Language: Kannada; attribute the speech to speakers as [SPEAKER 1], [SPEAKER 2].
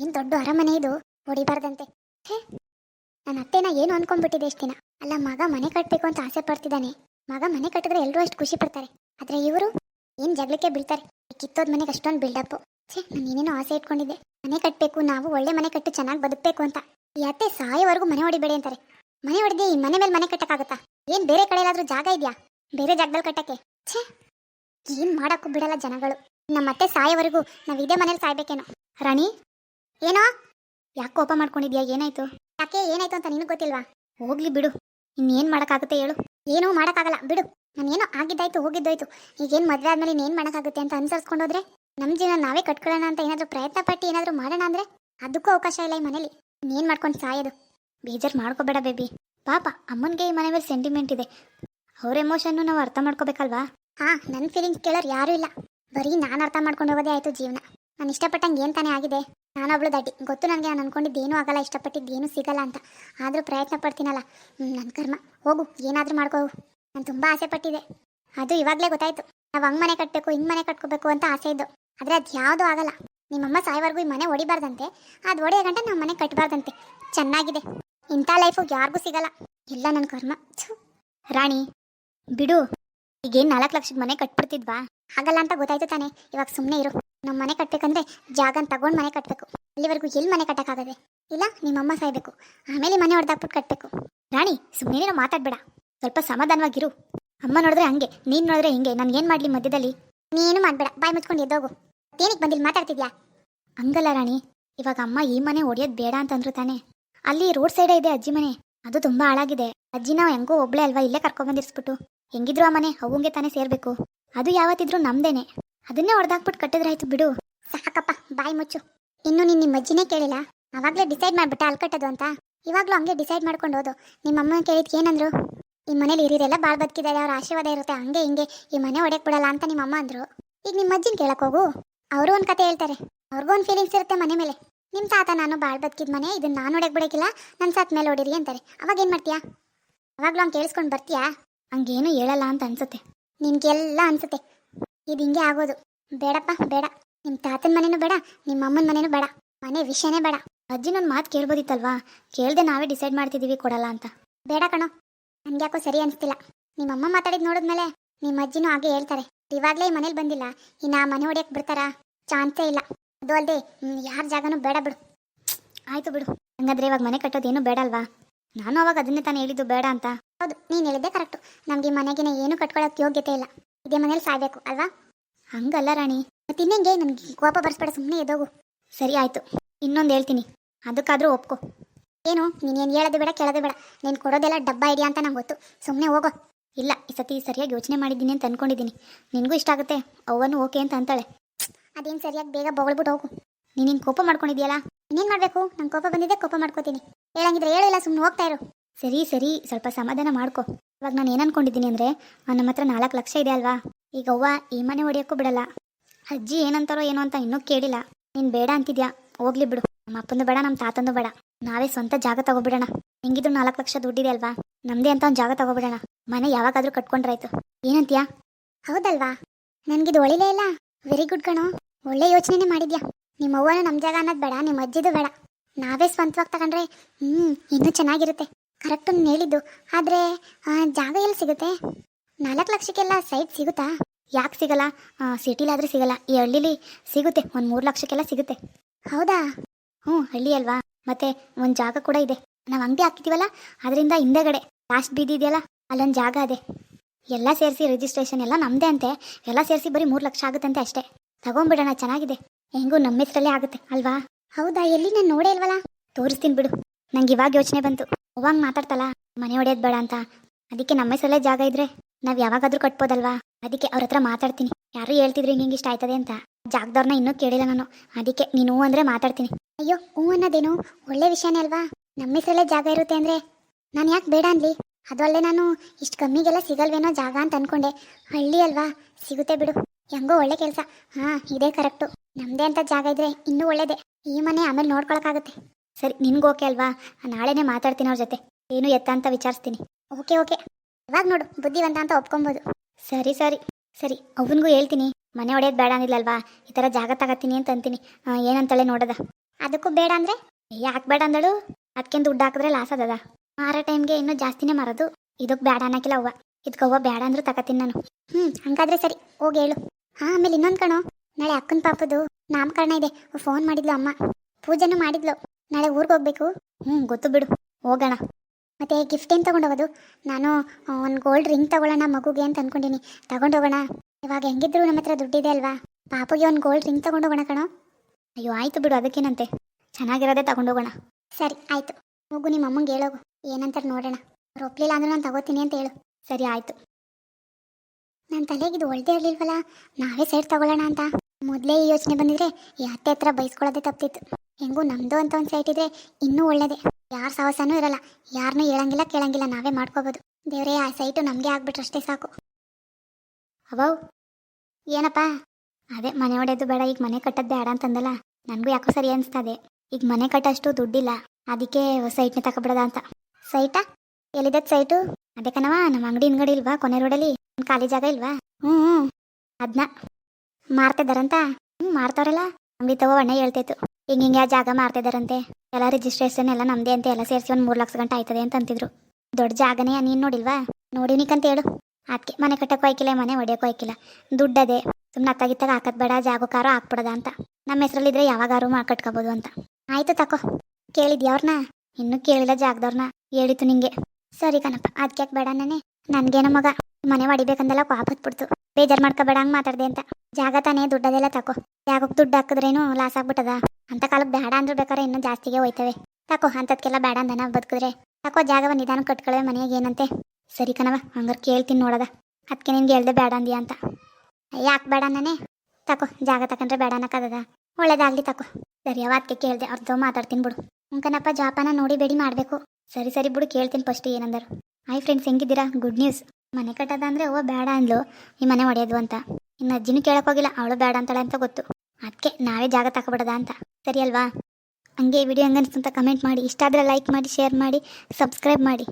[SPEAKER 1] ಏನ್ ದೊಡ್ಡ ಅರಮನೆ ಇದು? ಹೊಡಿಬಾರ್ದಂತೆ ಹೇ ನನ್ನ ಅತ್ತೆನ ಏನು ಅನ್ಕೊಂಡ್ಬಿಟ್ಟಿದೆ ಇಷ್ಟು ದಿನ. ಅಲ್ಲ, ಮಗ ಮನೆ ಕಟ್ಟಬೇಕು ಅಂತ ಆಸೆ ಪಡ್ತಿದ್ದಾನೆ. ಮಗ ಮನೆ ಕಟ್ಟಿದ್ರೆ ಎಲ್ಲರೂ ಅಷ್ಟು ಖುಷಿ ಪಡ್ತಾರೆ. ಆದ್ರೆ ಇವರು ಏನ್ ಜಗಳಕ್ಕೆ ಬೀಳ್ತಾರೆ? ಕಿತ್ತೋದ್ ಮನೆಗೆ ಅಷ್ಟೊಂದು ಬಿಲ್ಡಪ್ ಛೇ, ನಾನು ಏನೇನೋ ಆಸೆ ಇಟ್ಕೊಂಡಿದ್ದೆ. ಮನೆ ಕಟ್ಟಬೇಕು ನಾವು ಒಳ್ಳೆ ಮನೆ ಕಟ್ಟು ಚೆನ್ನಾಗಿ ಬದುಕಬೇಕು ಅಂತ. ಈ ಅತ್ತೆ ಸಾಯೋವರೆಗೂ ಮನೆ ಹೊಡಿಬೇಡಿ ಅಂತಾರೆ. ಮನೆ ಹೊಡೆದೇ ಈ ಮನೆ ಮೇಲೆ ಮನೆ ಕಟ್ಟಕ್ಕಾಗತ್ತಾ? ಏನ್ ಬೇರೆ ಕಡೆ ಜಾಗ ಇದೆಯಾ? ಬೇರೆ ಜಾಗದಲ್ಲಿ ಕಟ್ಟಕ್ಕೆ? ಛೇ! ಏನ್ ಮಾಡಕ್ಕೂ ಬಿಡಲ್ಲ ಜನಗಳು. ನಮ್ಮ ಅತ್ತೆ ಸಾಯೋವರೆಗೂ ನಾವು ಇದೇ ಮನೇಲಿ ಸಾಯ್ಬೇಕೇನೋ. ರಾಣಿ ಏನೋ? ಯಾಕೆ ಕೋಪ ಮಾಡ್ಕೊಂಡಿದ್ಯಾ? ಏನಾಯ್ತು? ಯಾಕೆ ಏನಾಯ್ತು ಅಂತ ನಿನಗೆ ಗೊತ್ತಿಲ್ವಾ? ಹೋಗ್ಲಿ ಬಿಡು. ಇನ್ನೇನ್ ಮಾಡೋಕ್ಕಾಗುತ್ತೆ ಹೇಳು. ಏನೂ ಮಾಡೋಕ್ಕಾಗಲ್ಲ. ಬಿಡು. ನಾನೇನೋ ಆಗಿದ್ದಾಯ್ತು, ಹೋಗಿದ್ದೋಯ್ತು. ಈಗೇನು ಮದುವೆ ಆದಮೇಲೆ ಇನ್ನೇನು ಮಾಡೋಕ್ಕಾಗುತ್ತೆ ಅಂತ ಅನ್ಸರ್ಸ್ಕೊಂಡೋದ್ರೆ ನಮ್ಮ ಜೀವನ ನಾವೇ ಕಟ್ಕೊಳ್ಳೋಣ ಅಂತ ಏನಾದರೂ ಪ್ರಯತ್ನ ಪಟ್ಟು ಏನಾದ್ರೂ ಮಾಡೋಣ ಅಂದ್ರೆ ಅದಕ್ಕೂ ಅವಕಾಶ ಇಲ್ಲ ಈ ಮನೇಲಿ. ಇನ್ನೇನು ಮಾಡ್ಕೊಂಡು ಸಾಯೋದು? ಬೇಜಾರ್ ಮಾಡ್ಕೋಬೇಡ ಬೇಬಿ. ಪಾಪ, ಅಮ್ಮನ್ಗೆ ಈ ಮನೆ ಮೇಲೆ ಸೆಂಟಿಮೆಂಟ್ ಇದೆ. ಅವ್ರ ಎಮೋಷನ್ನು ನಾವು ಅರ್ಥ ಮಾಡ್ಕೋಬೇಕಲ್ವಾ? ಹಾ ನನ್ನ ಫೀಲಿಂಗ್ಸ್ ಕೇಳೋರು ಯಾರೂ ಇಲ್ಲ. ಬರೀ ನಾನು ಅರ್ಥ ಮಾಡ್ಕೊಂಡು ಹೋಗೋದೇ ಆಯ್ತು ಜೀವನ. ನಾನು ಇಷ್ಟಪಟ್ಟಂಗೆ ಏನು ತಾನೇ ಆಗಿದೆ? ನಾನೊಬ್ಳು ದಡ್ಡಿ. ಗೊತ್ತು ನನಗೆ, ನಾನು ಅನ್ಕೊಂಡಿದ್ದು ಏನೂ ಆಗಲ್ಲ ಇಷ್ಟಪಟ್ಟಿದ್ದು ಏನೂ ಸಿಗಲ್ಲ ಅಂತ. ಆದರೂ ಪ್ರಯತ್ನ ಪಡ್ತೀನಲ್ಲ. ನನ್ನ ಕರ್ಮ. ಹೋಗು, ಏನಾದರೂ ಮಾಡ್ಕೋ ನಾನು ತುಂಬ ಆಸೆ ಪಟ್ಟಿದೆ ಅದು ಇವಾಗಲೇ ಗೊತ್ತಾಯ್ತು. ನಾವು ಹಂಗೆ ಮನೆ ಕಟ್ಟಬೇಕು ಹಿಂಗೆ ಮನೆ ಕಟ್ಕೋಬೇಕು ಅಂತ ಆಸೆ ಇದ್ದು. ಆದರೆ ಅದು ಯಾವುದೂ ಆಗಲ್ಲ. ನಿಮ್ಮಮ್ಮ ಸಾಯೋವರೆಗೂ ಈ ಮನೆ ಹೊಡಿಬಾರ್ದಂತೆ ಅದು ಹೊಡೆಯ ಗಂಟೆ ನಮ್ಮ ಮನೆ ಕಟ್ಟಬಾರ್ದಂತೆ ಚೆನ್ನಾಗಿದೆ. ಇಂಥ ಲೈಫು ಯಾರಿಗೂ ಸಿಗಲ್ಲ. ಇಲ್ಲ ನನ್ನ ಕರ್ಮ. ರಾಣಿ, ಬಿಡು. ಈಗೇನು ನಾಲ್ಕು ಲಕ್ಷದ ಮನೆ ಕಟ್ಬಿಡ್ತಿದ್ವಾ? ಆಗಲ್ಲ ಅಂತ ಗೊತ್ತಾಯ್ತು ತಾನೆ. ಇವಾಗ ಸುಮ್ಮನೆ ಇರು. ನಮ್ಮ ಮನೆ ಕಟ್ಟಬೇಕಂದ್ರೆ ಜಾಗನ್ ತಗೊಂಡು ಮನೆ ಕಟ್ಟಬೇಕು ಅಲ್ಲಿವರೆಗೂ ಎಲ್ಲಿ ಮನೆ ಕಟ್ಟಕ್ಕಾಗದೆ? ಇಲ್ಲ ನಿಮ್ಮಮ್ಮ ಸಾಯ್ಬೇಕು. ಆಮೇಲೆ ಮನೆ ಹೊಡೆದಾಕ್ಬಿಟ್ಟು ಕಟ್ಟಬೇಕು ರಾಣಿ ಸುಮ್ಮನೆ ಮಾತಾಡ್ಬೇಡ. ಸ್ವಲ್ಪ ಸಮಾಧಾನವಾಗಿರು. ಅಮ್ಮ ನೋಡಿದ್ರೆ ಹಂಗೆ, ನೀನು ನೋಡಿದ್ರೆ ಹಿಂಗೆ. ನಾನು ಏನು ಮಾಡಲಿ ಮಧ್ಯದಲ್ಲಿ? ನೀನು ಮಾಡಬೇಡ. ಬಾಯ್ ಮುಚ್ಕೊಂಡು ಎದ್ದೋಗು. ಏನಕ್ಕೆ ಬಂದಿಲ್ಲ ಮಾತಾಡ್ತಿದ್ಯಾ? ಹಂಗಲ್ಲ ರಾಣಿ. ಇವಾಗ ಅಮ್ಮ ಈ ಮನೆ ಹೊಡೆಯೋದು ಬೇಡ ಅಂತಂದ್ರು ತಾನೆ. ಅಲ್ಲಿ ರೋಡ್ ಸೈಡೇ ಇದೆ ಅಜ್ಜಿ ಮನೆ. ಅದು ತುಂಬಾ ಹಾಳಾಗಿದೆ. ನಾವು ಹೆಂಗೋ ಒಬ್ಳೆ ಅಲ್ವಾ ಇಲ್ಲೇ ಕರ್ಕೊಂಡ್ಬಂದಿರ್ಸ್ಬಿಟ್ಟು ಹೆಂಗಿದ್ರು ಆ ಮನೆ ಅವಂಗೆ ತಾನೇ ಸೇರ್ಬೇಕು. ಅದು ಯಾವತ್ತಿದ್ರು ನಮ್ದೇನೆ. ಅದನ್ನೇ ಹೊಡೆದಾಕ್ಬಿಟ್ಟು ಕಟ್ಟಿದ್ರಾಯ್ತು ಬಿಡು. ಸಾಕಪ್ಪ, ಬಾಯಿ ಮುಚ್ಚು. ಇನ್ನು ನೀನು ನಿಮ್ಮ ಅಜ್ಜಿನೇ ಕೇಳಿಲ್ಲ? ಅವಾಗಲೇ ಡಿಸೈಡ್ ಮಾಡ್ಬಿಟ್ಟ ಅಲ್ಲಿ ಕಟ್ಟೋದು ಅಂತ. ಇವಾಗಲೂ ಹಂಗೆ ಡಿಸೈಡ್ ಮಾಡ್ಕೊಂಡು ಹೋದು. ನಿಮ್ಮ ಅಮ್ಮ ಕೇಳಿದ್ಕೆ ಏನಂದ್ರು? ಈ ಮನೇಲಿ ಇರೀರೆಲ್ಲ ಬಾಳ್ ಬದುಕಿದ್ದಾರೆ ಅವ್ರ ಆಶೀರ್ವಾದ ಇರುತ್ತೆ, ಹಂಗೆ ಹಿಂಗೆ. ಈ ಮನೆ ಹೊಡೆಯಕ್ ಬಿಡಲ್ಲ ಅಂತ ನಿಮ್ಮ ಅಮ್ಮ ಅಂದರು. ಈಗ ನಿಮ್ಮ ಅಜ್ಜಿನ ಕೇಳಕ್ ಹೋಗು. ಅವರು ಒಂದು ಕತೆ ಹೇಳ್ತಾರೆ. ಅವ್ರಿಗೂ ಒಂದು ಫೀಲಿಂಗ್ಸ್ ಇರುತ್ತೆ ಮನೆ ಮೇಲೆ. ನಿಮ್ಮ ತಾತ, ನಾನು ಬಾಳ್ ಬದುಕಿದ ಮನೆ ಇದನ್ನ ನಾನು ಒಡೆಕ್ ಬಿಡಕ್ಕಿಲ್ಲ. ನನ್ನ ಸಾತ್ ಮೇಲೆ ಹೊಡಿರಿ ಅಂತಾರೆ. ಅವಾಗ ಏನು ಮಾಡ್ತೀಯಾ? ಅವಾಗ್ಲೂ ಹಂಗೆ ಕೇಳಿಸ್ಕೊಂಡು ಬರ್ತೀಯಾ? ಹಂಗೇನು ಹೇಳಲ್ಲ ಅಂತ ಅನ್ಸುತ್ತೆ. ನಿನಗೆಲ್ಲ ಅನ್ಸುತ್ತೆ. ಇದು ಹಿಂಗೆ ಆಗೋದು. ಬೇಡಪ್ಪ, ಬೇಡ. ನಿಮ್ಮ ತಾತನ ಮನೇನೂ ಬೇಡ ನಿಮ್ಮ ಅಮ್ಮನ ಮನೆನೂ ಬೇಡ. ಮನೆ ವಿಷಯನೇ ಬೇಡ. ಅಜ್ಜಿ ನನ್ನ ಮಾತು ಕೇಳ್ಬೋದಿತ್ತಲ್ವಾ? ಕೇಳ್ದೆ ನಾವೇ ಡಿಸೈಡ್ ಮಾಡ್ತಿದೀವಿ ಕೊಡಲ್ಲ ಅಂತ. ಬೇಡ ಕಣೋ. ನನ್ಗ್ಯಾಕೋ ಸರಿ ಅನಿಸ್ತಿಲ್ಲ. ನಿಮ್ಮ ಅಮ್ಮ ಮಾತಾಡಿದ್ ನೋಡಿದ್ಮೇಲೆ ನಿಮ್ಮ ಅಜ್ಜಿನೂ ಹಾಗೆ ಹೇಳ್ತಾರೆ. ಇವಾಗಲೇ ಈ ಮನೇಲಿ ಬಂದಿಲ್ಲ. ಇನ್ನು ಮನೆ ಹೊಡಿಯಕ್ಕೆ ಬಿಡ್ತಾರಾ ಚಾನ್ಸೇ ಇಲ್ಲ. ಅದು ಅಲ್ಲದೆ ಯಾರ ಜಾಗನೂ ಬೇಡ ಬಿಡು. ಆಯ್ತು ಬಿಡು. ಹಂಗಾದ್ರೆ ಇವಾಗ ಮನೆ ಕಟ್ಟೋದೇನು ಬೇಡ ಅಲ್ವಾ? ನಾನು ಅವಾಗ ಅದನ್ನೇ ತಾನೇ ಹೇಳಿದ್ದು ಬೇಡ ಅಂತ. ಹೌದು, ನೀನು ಹೇಳಿದ್ದೆ ಕರೆಕ್ಟು. ನಮ್ಗೆ ಮನೆಗಿನ ಏನು ಕಟ್ಕೊಳ್ಳೋಕೆ ಯೋಗ್ಯತೆ ಇಲ್ಲ. ಇದೇ ಮನೇಲಿ ಸಾಯ್ಬೇಕು, ಅಲ್ವಾ? ಹಂಗಲ್ಲ ರಾಣಿ. ಮತ್ತೆ ಇನ್ನೇಂಗೆ? ನನಗೆ ಕೋಪ ಬರ್ಸ್ಬೇಡ ಸುಮ್ಮನೆ ಎದೋಗು ಸರಿ ಆಯಿತು. ಇನ್ನೊಂದು ಹೇಳ್ತೀನಿ. ಅದಕ್ಕಾದ್ರೂ ಒಪ್ಕೊ. ಏನು, ನೀನೇನು ಹೇಳೋದು ಬೇಡ, ಕೇಳೋದು ಬೇಡ. ನೀನು ಕೊಡೋದೆಲ್ಲ ಡಬ್ಬ ಐಡಿಯಾ ಅಂತ ನಂಗೆ ಗೊತ್ತು. ಸುಮ್ಮನೆ ಹೋಗೋ. ಇಲ್ಲ, ಈ ಸತಿ ಸರಿಯಾಗಿ ಯೋಚನೆ ಮಾಡಿದ್ದೀನಿ ಅಂತ ಅನ್ಕೊಂಡಿದ್ದೀನಿ. ನಿನಗೂ ಇಷ್ಟ ಆಗುತ್ತೆ. ಅವನು ಓಕೆ ಅಂತ ಅಂತಾಳೆ. ಅದೇನು ಸರಿಯಾಗಿ ಬೇಗ ಬೊಗಳ್ಬಿಟ್ಟು ಹೋಗು. ನೀನು ಹಿಂಗೆ ಕೋಪ ಮಾಡ್ಕೊಂಡಿದ್ಯಲ್ಲ? ಇನ್ನೇನು ಮಾಡಬೇಕು? ನಂಗೆ ಕೋಪ ಬಂದಿದ್ದೆ ಕೋಪ ಮಾಡ್ಕೋತೀನಿ. ಹೇಳಂಗಿದ್ರೆ ಹೇಳಿಲ್ಲ ಸುಮ್ಮನೆ ಹೋಗ್ತಾ ಇರು. ಸರಿ ಸರಿ. ಸ್ವಲ್ಪ ಸಮಾಧಾನ ಮಾಡ್ಕೊ. ಇವಾಗ ನಾನು ಏನು ಅನ್ಕೊಂಡಿದ್ದೀನಿ ಅಂದರೆ ನಮ್ಮ ಹತ್ರ ನಾಲ್ಕು ಲಕ್ಷ ಇದೆ ಅಲ್ವಾ? ಈಗ ಅವ್ವ ಈ ಮನೆ ಹೊಡಿಯೋಕ್ಕೂ ಬಿಡಲ್ಲ. ಅಜ್ಜಿ ಏನಂತಾರೋ ಏನೋ ಅಂತ ಇನ್ನೂ ಕೇಳಿಲ್ಲ. ನೀನು ಬೇಡ ಅಂತಿದ್ಯಾ? ಹೋಗ್ಲಿ ಬಿಡು. ನಮ್ಮ ಅಪ್ಪಂದು ಬೇಡ, ನಮ್ಮ ತಾತಂದು ಬೇಡ. ನಾವೇ ಸ್ವಂತ ಜಾಗ ತಗೋಬಿಡೋಣ. ಹೆಂಗಿದ್ರು ನಾಲ್ಕು ಲಕ್ಷ ದುಡ್ಡಿದೆ ಅಲ್ವಾ? ನಮ್ದೇ ಅಂತ ಒಂದು ಜಾಗ ತಗೋಬಿಡೋಣ. ಮನೆ ಯಾವಾಗಾದ್ರೂ ಕಟ್ಕೊಂಡ್ರಾಯ್ತು. ಏನಂತೀಯಾ? ಹೌದಲ್ವಾ? ನನ್ಗಿದು ಒಳಿಲೇ ಇಲ್ಲ. ವೆರಿ ಗುಡ್ ಕಣೋ. ಒಳ್ಳೆ ಯೋಚನೆನೇ ಮಾಡಿದ್ಯಾ? ನಿಮ್ಮ ಅವ್ವನ ನಮ್ಮ ಜಾಗ ಅನ್ನೋದು ಬೇಡ, ನಿಮ್ಮ ಅಜ್ಜಿದು ಬೇಡ. ನಾವೇ ಸ್ವಂತವಾಗಿ ತಗೊಂಡ್ರೆ ಹ್ಞೂ ಇನ್ನೂ ಚೆನ್ನಾಗಿರುತ್ತೆ. ಕರೆಕ್ಟ್ ಹೇಳಿದ್ದು. ಆದರೆ ಜಾಗ ಎಲ್ಲಿ ಸಿಗುತ್ತೆ? ನಾಲ್ಕು ಲಕ್ಷಕ್ಕೆಲ್ಲ ಸೈಟ್ ಸಿಗುತ್ತಾ? ಯಾಕೆ ಸಿಗಲ್ಲ? ಸಿಟಿಲಾದರೆ ಸಿಗಲ್ಲ. ಈ ಹಳ್ಳಿಲಿ ಸಿಗುತ್ತೆ. ಒಂದು ಮೂರು ಲಕ್ಷಕ್ಕೆಲ್ಲ ಸಿಗುತ್ತೆ. ಹೌದಾ? ಹ್ಞೂ ಹಳ್ಳಿ ಅಲ್ವಾ? ಮತ್ತೆ ಒಂದು ಜಾಗ ಕೂಡ ಇದೆ. ನಾವು ಅಂಗಡಿ ಹಾಕಿದ್ದೀವಲ್ಲ ಅದರಿಂದ ಹಿಂದೆಗಡೆ. ಲಾಸ್ಟ್ ಬೀದಿ ಇದೆಯಲ್ಲ? ಅಲ್ಲೊಂದು ಜಾಗ ಅದೇ. ಎಲ್ಲ ಸೇರಿಸಿ ರಿಜಿಸ್ಟ್ರೇಷನ್ ಎಲ್ಲ ನಮ್ಮದೇ ಅಂತೆ. ಎಲ್ಲ ಸೇರಿಸಿ ಬರೀ ಮೂರು ಲಕ್ಷ ಆಗುತ್ತಂತೆ ಅಷ್ಟೇ. ತಗೊಂಬಿಡೋಣ, ಚೆನ್ನಾಗಿದೆ. ಹೆಂಗೂ ನಮ್ಮ ಹೆಸರಲ್ಲೇ ಆಗುತ್ತೆ, ಅಲ್ವಾ? ಹೌದಾ? ಎಲ್ಲಿ? ನಾನು ನೋಡೇ ಇಲ್ವಲ್ಲ? ತೋರಿಸ್ತೀನಿ ಬಿಡು. ನಂಗೆ ಇವಾಗ ಯೋಚನೆ ಬಂತು. ಅವಾಗ ಮಾತಾಡ್ತಲ್ಲ, ಮನೆ ಹೊಡೆಯೋದು ಬೇಡ ಅಂತ. ಅದಕ್ಕೆ ನಮ್ಮ ಹೆಸರಲ್ಲೇ ಜಾಗ ಇದ್ರೆ ನಾವು ಯಾವಾಗಾದ್ರೂ ಕಟ್ಬೋದಲ್ವಾ? ಅದಕ್ಕೆ ಅವ್ರ ಹತ್ರ ಮಾತಾಡ್ತೀನಿ. ಯಾರು ಹೇಳ್ತಿದ್ರು ಹಿಂಗೆ ಇಷ್ಟ ಆಯ್ತದೆ ಅಂತ. ಜಾಗದವ್ರನ್ನ ಇನ್ನೂ ಕೇಳಿಲ್ಲ ನಾನು. ಅದಕ್ಕೆ ನೀನು ಹ್ಞೂ ಅಂದ್ರೆ ಮಾತಾಡ್ತೀನಿ. ಅಯ್ಯೋ ಹ್ಞೂ ಅನ್ನೋದೇನು? ಒಳ್ಳೆ ವಿಷಯನೇ ಅಲ್ವಾ? ನಮ್ಮ ಹೆಸರಲ್ಲೇ ಜಾಗ ಇರುತ್ತೆ ಅಂದ್ರೆ ನಾನು ಯಾಕೆ ಬೇಡ ಅನ್ಲಿ? ಅದು ಅಲ್ಲದೆ ನಾನು ಇಷ್ಟು ಕಮ್ಮಿಗೆಲ್ಲ ಸಿಗಲ್ವೇನೋ ಜಾಗ ಅಂತ ಅನ್ಕೊಂಡೆ. ಹಳ್ಳಿ ಅಲ್ವಾ? ಸಿಗುತ್ತೆ ಬಿಡು. ಹೆಂಗೋ ಒಳ್ಳೆ ಕೆಲಸ. ಹಾ, ಇದೇ ಕರೆಕ್ಟು. ನಮ್ದೇ ಅಂತ ಜಾಗ ಇದ್ರೆ ಇನ್ನೂ ಒಳ್ಳೇದೇ. ಈ ಮನೆ ಆಮೇಲೆ ನೋಡ್ಕೊಳಕ್ಕಾಗುತ್ತೆ. ಸರಿ, ನಿನ್ಗೆ ಓಕೆ ಅಲ್ವಾ? ನಾಳೆನೇ ಮಾತಾಡ್ತೀನಿ ಅವ್ರ ಜೊತೆ. ಏನು ಎತ್ತ ಅಂತ ವಿಚಾರಿಸ್ತೀನಿ. Okay okay. ಇವಾಗ ನೋಡು, ಬುದ್ಧಿವಂತ ಅಂತ ಒಪ್ಕೊಬೋದು. ಸರಿ ಸರಿ. ಸರಿ, ಅವನಿಗೂ ಹೇಳ್ತೀನಿ. ಮನೆ ಒಡೆಯೋದು ಬೇಡ ಅಂದಿಲ್ಲಲ್ವಾ ಈ ಥರ ಜಾಗ ತಗತ್ತೀನಿ ಅಂತ ಅಂತೀನಿ. ಏನಂತಾಳೆ ನೋಡದ. ಅದಕ್ಕೂ ಬೇಡ ಅಂದರೆ? ಯಾಕೆ ಬೇಡ ಅಂದಳು? ಅದಕ್ಕೆ ದುಡ್ಡು ಹಾಕಿದ್ರೆ ಲಾಸ್ ಅದದ ಮಾರೋ ಟೈಮ್ಗೆ ಇನ್ನೂ ಜಾಸ್ತಿನೇ ಮಾರೋದು. ಇದಕ್ಕೆ ಬೇಡ ಅನ್ನಕ್ಕಿಲ್ಲ ಅವ್ವ. ಇದಕ್ಕೆ ಅವ್ವ ಬೇಡ ಅಂದ್ರೂ ತಗೋತೀನಿ ನಾನು. ಹ್ಞೂ ಹಂಗಾದ್ರೆ ಸರಿ, ಹೋಗಿ ಹೇಳು. ಹಾಂ, ಆಮೇಲೆ ಇನ್ನೊಂದು ಕಣೋ. ನಾಳೆ ಅಕ್ಕನ ಪಾಪದು ನಾಮಕರಣ ಇದೆ. ಫೋನ್ ಮಾಡಿದ್ಲು ಅಮ್ಮ. ಪೂಜೆನೂ ಮಾಡಿದ್ಲು. ನಾಳೆ ಊರಿಗೆ ಹೋಗ್ಬೇಕು. ಹ್ಞೂ ಗೊತ್ತು ಬಿಡು. ಹೋಗೋಣ. ಮತ್ತೆ ಗಿಫ್ಟ್ ಏನು ತಗೊಂಡೋಗೋದು ನಾನು ಒಂದು ಗೋಲ್ಡ್ ರಿಂಗ್ ತಗೊಳ್ಳೋಣ ಮಗುಗೆ ಅಂತ ಅನ್ಕೊಂಡಿನಿ. ತಗೊಂಡೋಗೋಣ ಇವಾಗ ಹೆಂಗಿದ್ರು ನಮ್ಮ ಹತ್ರ ದುಡ್ಡಿದೆ ಅಲ್ವಾ? ಪಾಪಗೆ ಒಂದು ಗೋಲ್ಡ್ ರಿಂಗ್ ತಗೊಂಡೋಗೋಣ ಕಣೋ. ಅಯ್ಯೋ, ಆಯಿತು ಬಿಡು, ಅದಕ್ಕೇನಂತೆ. ಚೆನ್ನಾಗಿರೋದೇ ತಗೊಂಡೋಗೋಣ ಸರಿ, ಆಯಿತು. ಹೋಗು, ನಿಮ್ಮ ಅಮ್ಮಂಗೆ ಹೇಳೋಗು. ಏನಂತಾರೆ ನೋಡೋಣ. ಅವ್ರು ಒಪ್ಲಿಲ್ಲ ಅಂದ್ರೆ ನಾನು ತಗೋತೀನಿ ಅಂತ ಹೇಳು. ಸರಿ, ಆಯಿತು. ನನ್ನ ತಲೆಗೆ ಇದು ಒಳ್ಳೆ ಇರಲಿಲ್ವಲ್ಲ? ನಾವೇ ಸೈಡ್ ತಗೊಳ್ಳೋಣ ಅಂತ. ಮೊದಲೇ ಈ ಯೋಚನೆ ಬಂದಿದ್ರೆ ಈ ಅತ್ತೆ ಹತ್ರ ಬೈಸ್ಕೊಳ್ಳೋದೇ ತಪ್ತಿತ್ತು. ಹೆಂಗೂ ನಮ್ದು ಅಂತ ಒಂದು ಸೈಟ್ ಇದ್ರೆ ಇನ್ನೂ ಒಳ್ಳೇದೇ. ಯಾರ ಸಾಹಸನೂ ಇರಲ್ಲ. ಯಾರನ್ನೂ ಹೇಳಂಗಿಲ್ಲ, ಕೇಳಂಗಿಲ್ಲ. ನಾವೇ ಮಾಡ್ಕೋಬೋದು. ದೇವರೇ, ಆ ಸೈಟು ನಮಗೆ ಆಗ್ಬಿಟ್ರಷ್ಟೇ ಸಾಕು. ಅವೌ ಏನಪ್ಪ? ಅದೇ ಮನೆ ಒಡೆದು ಬೇಡ. ಈಗ ಮನೆ ಕಟ್ಟೋದು ಬೇಡ ಅಂತಂದಲ್ಲ. ನನಗೂ ಯಾಕೋ ಸರಿ ಅನಿಸ್ತದೆ. ಈಗ ಮನೆ ಕಟ್ಟೋಷ್ಟು ದುಡ್ಡಿಲ್ಲ. ಅದಕ್ಕೆ ಸೈಟ್ನ ತಗೋಬಿಡದ ಅಂತ. ಸೈಟಾ ಎಲ್ಲಿದೆ ಸೈಟು ಅದೇ ಕಣವ ನಮ್ಮ ಅಂಗಡಿ ಹಿಂಗಡಿ ಇಲ್ವಾ? ಕೊನೆ ರೋಡಲ್ಲಿ ಖಾಲಿ ಜಾಗ ಇಲ್ವಾ? ಹ್ಞೂ ಹ್ಞೂ ಅದನ್ನ ಮಾರ್ತಿದ್ದಾರಂತ? ಹ್ಞೂ ಮಾರ್ತಾರಲ್ಲ. ಅಂಗಡಿ ತಗೋ ಅಣ್ಣ ಹೇಳ್ತೈತು ಹಿಂಗೆ ಹಿಂಗೆ ಜಾಗ ಮಾಡ್ತಿದಾರಂತೆ ಎಲ್ಲ ರಿಜಿಸ್ಟ್ರೇಷನ್ ಎಲ್ಲ ನಮ್ಮದೇ ಅಂತ, ಎಲ್ಲ ಸೇರಿಸಿ ಒಂದು ಮೂರು ಲಕ್ಷ ಗಂಟೆ ಆಯ್ತದೆ ಅಂತ ಅಂತಿದ್ರು. ದೊಡ್ಡ ಜಾಗನೇ ನೀನು ನೋಡಿಲ್ವಾ? ನೋಡಿನಿಕಂತ ಹೇಳು. ಅದಕ್ಕೆ ಮನೆ ಕಟ್ಟಕ್ಕೆ ಹೋಯ್ಕಿಲ್ಲ, ಮನೆ ಹೊಡಿಯೋಕ್ಕೂ ಹೋಯ್ಕಿಲ್ಲ. ದುಡ್ಡದೆ ಸುಮ್ಮನೆ ಅತ್ತಾಗಿತ್ತಾಗ ಹಾಕದ್ ಬೇಡ ಜಾಗಕ್ಕಾರು ಹಾಕ್ಬಿಡದ ಅಂತ. ನಮ್ಮ ಹೆಸರಲ್ಲಿದ್ರೆ ಯಾವಾಗಾರು ಕಟ್ಕೋಬೋದು ಅಂತ. ಆಯ್ತು ತಕೋ. ಕೇಳಿದ್ಯಾ ಅವ್ರನ್ನ ಇನ್ನೂ ಕೇಳಿಲ್ಲ ಜಾಗದವ್ರನ್ನ ಹೇಳಿತು ನಿಂಗೆ. ಸರಿ ಕಣಪ್ಪ, ಅದ್ಕೆ ಬೇಡ ನಾನೇ? ನನ್ಗೇನೋ ಮಗ. ಮನೆ ಹೊಡಿಬೇಕಂದೆಲ್ಲ ಪಾಪ ಬಿಡ್ತು ಬೇಜಾರು ಮಾಡ್ಕೋಬೇಡ ಹಂಗೆ ಮಾತಾಡ್ದೆ ಅಂತ. ಜಾಗ ತಾನೇ, ದುಡ್ಡದೆಲ್ಲ ತಕೋ. ಜಾಗಕ್ಕೆ ದುಡ್ಡು ಹಾಕಿದ್ರೇನು ಲಾಸ್ ಆಗ್ಬಿಟ್ಟದ? ಅಂತ ಕಾಲಕ್ಕೆ ಬೇಡ ಅಂದ್ರೆ ಬೇಕಾದ್ರೆ ಇನ್ನೂ ಜಾಸ್ತಿಗೆ ಹೋಯ್ತವೆ. ತಕೋ, ಅಂಥದ್ಕೆಲ್ಲ ಬೇಡ ಅಂದನ ಬದುಕಿದ್ರೆ. ತಕೋ, ಜಾಗವ ನಿಧಾನ ಕಟ್ಕೊಳ್ಳೋ ಮನೆಗೆ ಏನಂತೆ? ಸರಿ ಕಣವ ಹಂಗಾರೆ ಕೇಳ್ತೀನಿ ನೋಡದ. ಅದಕ್ಕೆ ನಿನ್ಗೆ ಹೇಳ್ದೆ ಬೇಡ ಅಂದ್ಯಾ ಅಂತ. ಯಾಕೆ ಬೇಡ ನಾನೇ? ತಕೋ, ಜಾಗ ತಕೊಂಡ್ರೆ ಬೇಡ ಅನ್ನಕ್ಕದ ಒಳ್ಳೇದಾಗ್ಲಿ ತಕೋ. ಸರಿ ಅವ ಅದಕ್ಕೆ ಕೇಳ್ದೆ ಅವ್ರದ್ದು ಮಾತಾಡ್ತೀನಿ ಬಿಡು. ಉಂಕನಪ್ಪ ಜಾಪಾನ ನೋಡಿ ಬೇಡಿ ಮಾಡಬೇಕು. ಸರಿ ಸರಿ ಬಿಡು, ಕೇಳ್ತೀನಿ ಫಸ್ಟ್ ಏನಂದರು. ಹಾಯ್ ಫ್ರೆಂಡ್ಸ್ ಹೆಂಗಿದ್ದೀರಾ? ಗುಡ್ ನ್ಯೂಸ್ ಮನೆ ಕಟ್ಟೋದಂದ್ರೆ ಅವ್ವ ಬೇಡ ಅಂದ್ಲು. ಈ ಮನೆ ಒಡೆಯೋದು ಅಂತ. ಇನ್ನು ಅಜ್ಜಿನೂ ಹೋಗಿಲ್ಲ, ಅವಳು ಬೇಡ ಅಂತಾಳೆ ಅಂತ ಗೊತ್ತು. ಅದಕ್ಕೆ ನಾವೇ ಜಾಗ ತಗೋಬಿಡದ ಅಂತ. ಸರಿ ಅಲ್ವಾ? ಹಂಗೆ ವಿಡಿಯೋ ಹಂಗನ್ಸ್ತಂತ ಕಮೆಂಟ್ ಮಾಡಿ. ಇಷ್ಟ ಆದರೆ ಲೈಕ್ ಮಾಡಿ ಶೇರ್ ಮಾಡಿ ಸಬ್ಸ್ಕ್ರೈಬ್ ಮಾಡಿ.